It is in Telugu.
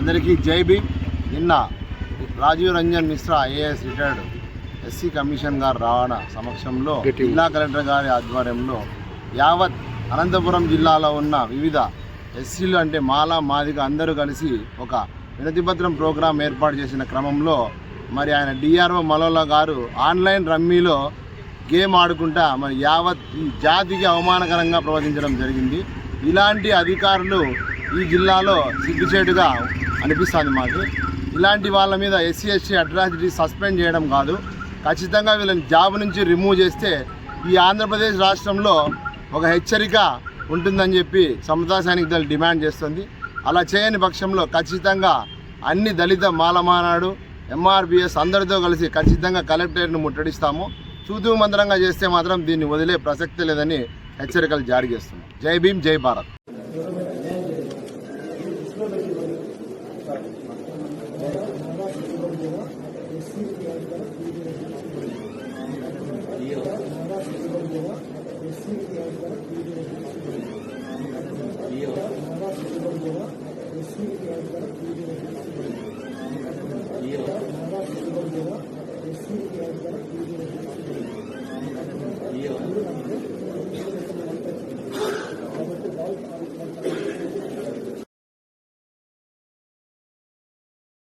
అందరికీ జై భీమ్. నిన్న Rajiv Ranjan Mishra IAS retired SC commission గారు రావణ సమక్షంలో జిల్లా కలెక్టర్ గారి ఆధ్వర్యంలో యావత్ అనంతపురం జిల్లాలో ఉన్న వివిధ ఎస్సీలు అంటే మాల మాదిగ అందరూ కలిసి ఒక వినతిపత్రం ప్రోగ్రాం ఏర్పాటు చేసిన క్రమంలో మరి ఆయన డిఆర్ఓ మలోలా గారు ఆన్లైన్ రమ్మీలో గేమ్ ఆడుకుంటా మరి యావత్ ఈ జాతికి అవమానకరంగా ప్రవర్తించడం జరిగింది. ఇలాంటి అధికారులు ఈ జిల్లాలో సిగ్గుచేటుగా అనిపిస్తుంది మాకు. ఇలాంటి వాళ్ళ మీద ఎస్సీ ఎస్టీ అట్రాసిటీ సస్పెండ్ చేయడం కాదు. ఖచ్చితంగా వీళ్ళని జాబ్ నుంచి రిమూవ్ చేస్తే ఈ ఆంధ్రప్రదేశ్ రాష్ట్రంలో ఒక హెచ్చరిక ఉంటుందని చెప్పి సమతా సైనిక దళ డిమాండ్ చేస్తుంది. అలా చేయని పక్షంలో ఖచ్చితంగా అన్ని దళిత మాలమానాడు ఎంఆర్బిఎస్ అందరితో కలిసి ఖచ్చితంగా కలెక్టరేట్ను ముట్టడిస్తాము. చూతూ మంత్రంగా చేస్తే మాత్రం దీన్ని వదిలే ప్రసక్తి లేదని హెచ్చరికలు జారీ చేస్తున్నాం. జై భీమ్ జై భారత్. ఈ